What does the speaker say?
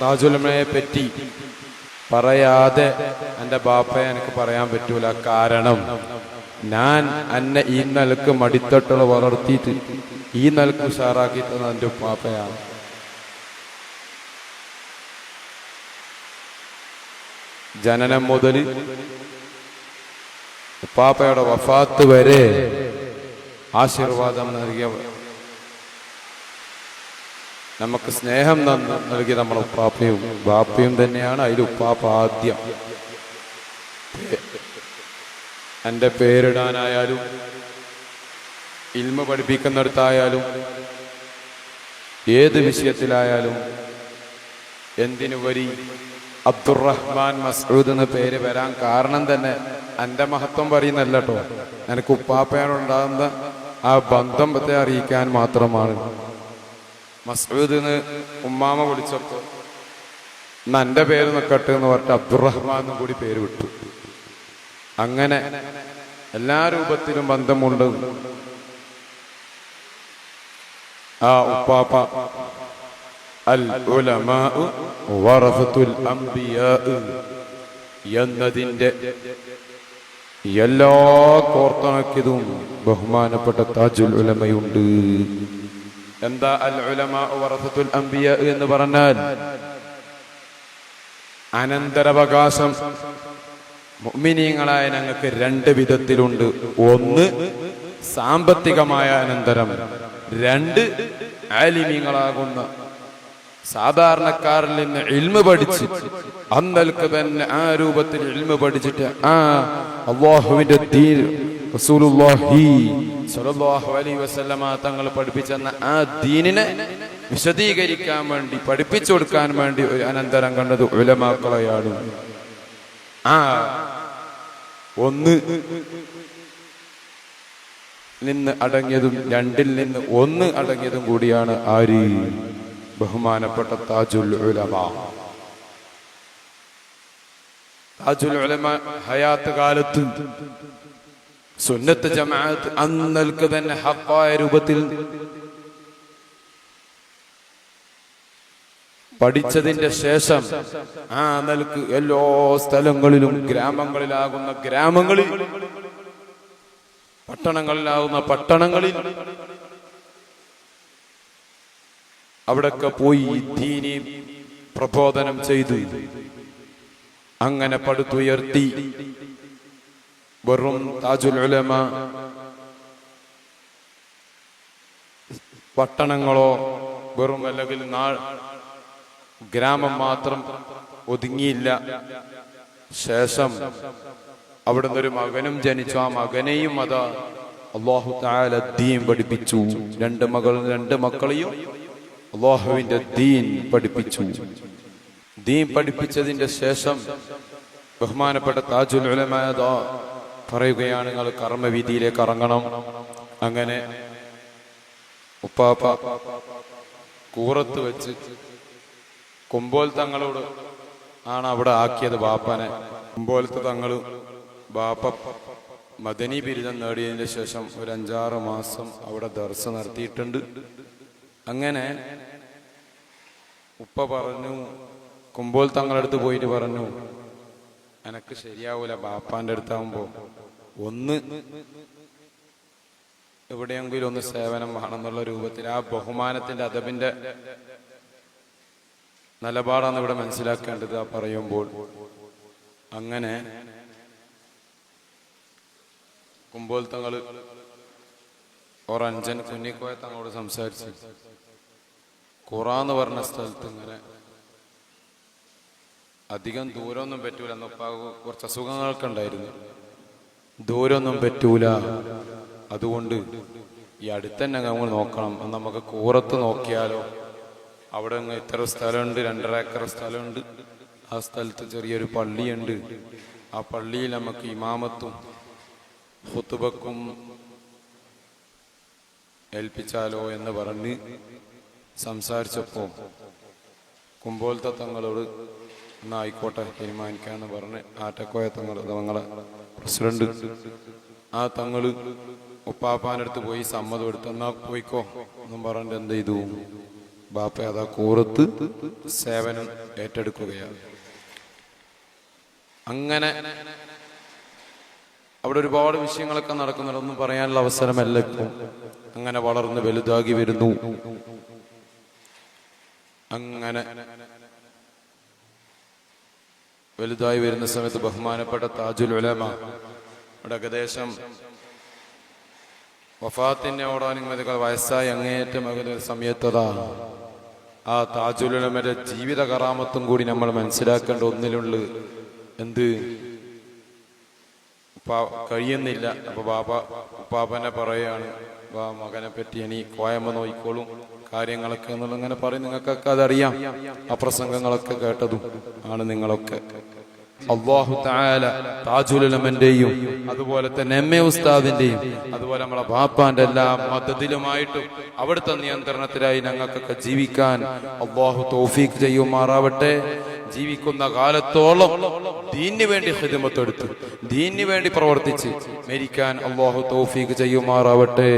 താജുലമയെ പറ്റി പറയാതെ എന്റെ ബാപ്പയെ എനിക്ക് പറയാൻ പറ്റൂല. കാരണം ഞാൻ എന്നെ ഈ നിലയ്ക്ക് മടിത്തട്ടുകൾ വളർത്തിയിട്ട് ഈ നിലയ്ക്ക് ഉഷാറാക്കി തന്നത് എന്റെ ഉപ്പാപ്പയാണ്. ജനനം മുതൽ ഉപ്പാപ്പയുടെ വഫാത്ത് വരെ ആശീർവാദം നൽകിയ നമുക്ക് സ്നേഹം നൽകി നമ്മളെ ഉപ്പാപ്പയും ബാപ്പയും തന്നെയാണ് അതിൽ ഉപ്പാപ്പ ആദ്യം. എന്റെ പേരിടാനായാലും ഇൽമ പഠിപ്പിക്കുന്നിടത്തായാലും ഏത് വിഷയത്തിലായാലും എന്തിനു വരി അബ്ദുറഹ്മാൻ മസൂദ് എന്ന പേര് വരാൻ കാരണം തന്നെ എന്റെ മഹത്വം പറയുന്നല്ല കേട്ടോ. എനിക്ക് ഉപ്പാപ്പയോടുണ്ടാകുന്ന ആ ബന്ധം അറിയിക്കാൻ മാത്രമാണ്. മസൂദ് ഉമ്മാമ വിളിച്ചപ്പോൾ എന്റെ പേര് നിൽക്കട്ടെ എന്ന് പറഞ്ഞിട്ട് അബ്ദുറഹ്മാൻ കൂടി പേര് വിട്ടു. അങ്ങനെ എല്ലാ രൂപത്തിലും ബന്ധമുണ്ട്. ആ ഉപ്പാപ്പ അൽ എന്നതിന്റെ എല്ലാ കോർത്തിണക്കിയതും ബഹുമാനപ്പെട്ട താജുൽ ഉലമയുണ്ട്. എന്താ അൽ ഉലമ വറസത്തുൽ അംബിയ എന്ന് പറഞ്ഞാൽ അനന്തരവകാശം മുഅ്മിനീങ്ങളായ ഞങ്ങൾക്ക് രണ്ട് വിധത്തിലുണ്ട്. ഒന്ന് സാമ്പത്തികമായ അനന്തരം രണ്ട് ആലിമീങ്ങളാകുന്ന സാധാരണക്കാരിൽ നിന്ന് ഇൽമ പഠിച്ച് അന്നൽക്ക് തന്നെ ആ രൂപത്തിൽ ഇൽമ പഠിച്ചിട്ട് ആ അള്ളാഹുവിന്റെ ദീൻ തങ്ങൾ പഠിപ്പിച്ചെന്ന ആ ദീനിനെ വിശദീകരിക്കാൻ വേണ്ടി പഠിപ്പിച്ചു കൊടുക്കാൻ വേണ്ടി ഒരു അനന്തരം കണ്ടത് ഉലമാക്കളെയാണ്. ആ ഒന്ന് നിന്ന് അടങ്ങിയതും രണ്ടിൽ നിന്ന് ഒന്ന് അടങ്ങിയതും കൂടിയാണ് ആര്? ബഹുമാനപ്പെട്ട താജുൽ ഉലമ. താജുൽ ഉലമ ഹയാത്ത് കാലത്ത് സുന്നത്ത് ജമാഅത്ത് അന്നൽക്ക് തന്നെ ഹക്കായ രൂപത്തിൽ പഠിച്ചതിന്റെ ശേഷം ആ നൽക്ക് എല്ലാ സ്ഥലങ്ങളിലും ഗ്രാമങ്ങളിലാകുന്ന ഗ്രാമങ്ങളിൽ പട്ടണങ്ങളിലാകുന്ന പട്ടണങ്ങളിൽ അവിടൊക്കെ പോയി ദീനി പ്രബോധനം ചെയ്തു. അങ്ങനെ പടുത്തുയർത്തി. വെറും താജുൽ ഉലമ പട്ടണങ്ങളോ വെറും അല്ലെങ്കിൽ നാൾ ഗ്രാമം മാത്രം ഒതുങ്ങിയില്ല. ശേഷം അവിടെ ഒരു മകനും ജനിച്ചു. ആ മകനെയും അത് അള്ളാഹു താല ദീൻ പഠിപ്പിച്ചു. രണ്ട് മകൾ രണ്ട് മക്കളെയും അള്ളാഹുവിന്റെ ദീൻ പഠിപ്പിച്ചു. ദീൻ പഠിപ്പിച്ചതിന്റെ ശേഷം ബഹുമാനപ്പെട്ട താജുൽ പറയുകയാണ് നിങ്ങൾ കർമ്മവീതിയിലേക്ക് ഇറങ്ങണം. അങ്ങനെ ഉപ്പാപ്പ കൂറത്ത് വെച്ച് കുമ്പോൽ തങ്ങളോട് ആണ് അവിടെ ആക്കിയത് ബാപ്പനെ. കുമ്പോലത്തെ തങ്ങൾ ബാപ്പ മദനി ബിരുദം നേടിയതിന് ശേഷം ഒരു അഞ്ചാറ് മാസം അവിടെ ദർശ നടത്തിയിട്ടുണ്ട്. അങ്ങനെ ഉപ്പ പറഞ്ഞു കുമ്പോൽ തങ്ങളടുത്ത് പോയിട്ട് പറഞ്ഞു എനക്ക് ശരിയാവൂല. ബാപ്പാന്റെ അടുത്താവുമ്പോ ഒന്ന് എവിടെയെങ്കിലും ഒന്ന് സേവനം വേണമെന്നുള്ള രൂപത്തിൽ ആ ബഹുമാനത്തിന്റെ അദബിന്റെ നിലപാടാണ് ഇവിടെ മനസ്സിലാക്കേണ്ടത്. ആ പറയുമ്പോൾ അങ്ങനെ കുമ്പോൾ തങ്ങൾ ഒരഞ്ചൻ കുഞ്ഞിക്കോയ തങ്ങളോട് സംസാരിച്ചു ഖുറാന്ന് പറഞ്ഞ സ്ഥലത്ത് ഇങ്ങനെ അധികം ദൂരമൊന്നും പറ്റൂല. എന്നപ്പ കുറച്ച് അസുഖങ്ങളൊക്കെ ഉണ്ടായിരുന്നു. ദൂരമൊന്നും പറ്റൂല. അതുകൊണ്ട് ഈ അടുത്തന്നെ നമ്മൾ നോക്കണം. നമുക്ക് കൂറത്ത് നോക്കിയാലോ? അവിടെ അങ്ങ് ഇത്ര സ്ഥലമുണ്ട് രണ്ടര ഏക്കർ സ്ഥലമുണ്ട്. ആ സ്ഥലത്ത് ചെറിയൊരു പള്ളിയുണ്ട്. ആ പള്ളിയിൽ നമുക്ക് ഇമാമത്തും ഹുത്തുബക്കും ഏൽപ്പിച്ചാലോ എന്ന് പറഞ്ഞ് സംസാരിച്ചപ്പോ കുമ്പോലത്തെ തങ്ങളോട് എന്നാ ആയിക്കോട്ടെ തീരുമാനിക്കാന്ന് പറഞ്ഞ് ആറ്റക്കോയ തങ്ങൾ തങ്ങളെ പ്രസിഡന്റ്. ആ തങ്ങൾ ഉപ്പാപ്പാനടുത്ത് പോയി സമ്മതം എടുത്തു എന്നാ പോയിക്കോ എന്നും പറഞ്ഞിട്ട് എന്ത് ചെയ്തു? ബാപ്പ അതാ കൂറത്ത് സേവനം ഏറ്റെടുക്കുകയാണ്. അങ്ങനെ അവിടെ ഒരുപാട് വിഷയങ്ങളൊക്കെ നടക്കുന്നുണ്ടെന്നും പറയാനുള്ള അവസരമല്ല ഇപ്പം. അങ്ങനെ വളർന്ന് വലുതാകി വരുന്നു. അങ്ങനെ വലുതായി വരുന്ന സമയത്ത് ബഹുമാനപ്പെട്ട താജുൽ ഉലമ ഇവിടെ ഏകദേശം വഫാത്തിന്റെ ഓടാനുമതികൾ വയസ്സായി അങ്ങേയറ്റം ഒരു സമയത്തതാ. ആ താജുൽ ഉലമയുടെ ജീവിത കറാമത്തും കൂടി നമ്മൾ മനസ്സിലാക്കേണ്ട ഒന്നിലുള്ളു എന്ത്? കഴിയുന്നില്ല. അപ്പൊ ബാബ ഉപ്പാപ്പനെ പറയാണ് മകനെ പറ്റി ഇനി കോയമ്മ നോയിക്കോളും. കാര്യങ്ങളൊക്കെ എന്നുള്ള ഇങ്ങനെ പറയും. നിങ്ങൾക്കൊക്കെ അതറിയാം. ആ പ്രസംഗങ്ങളൊക്കെ കേട്ടതും ആണ് നിങ്ങളൊക്കെ. അള്ളാഹു താജുലമന്റെയും അതുപോലെ തന്നെ എം എ ഉസ്താദിന്റെയും അതുപോലെ നമ്മളെ ബാപ്പാന്റെ എല്ലാ മതത്തിലുമായിട്ടും അവിടുത്തെ നിയന്ത്രണത്തിലായി ഞങ്ങൾക്കൊക്കെ ജീവിക്കാൻ അള്ളാഹു തൗഫീഖ് ചെയ്യുമാറാവട്ടെ. ജീവിക്കുന്ന കാലത്തോളം ദീനിന് വേണ്ടി ഹിദമത്തെടുത്ത് ദീനിന് വേണ്ടി പ്രവർത്തിച്ച് മരിക്കാൻ അള്ളാഹു തൗഫീഖ് ചെയ്യുമാറാവട്ടെ.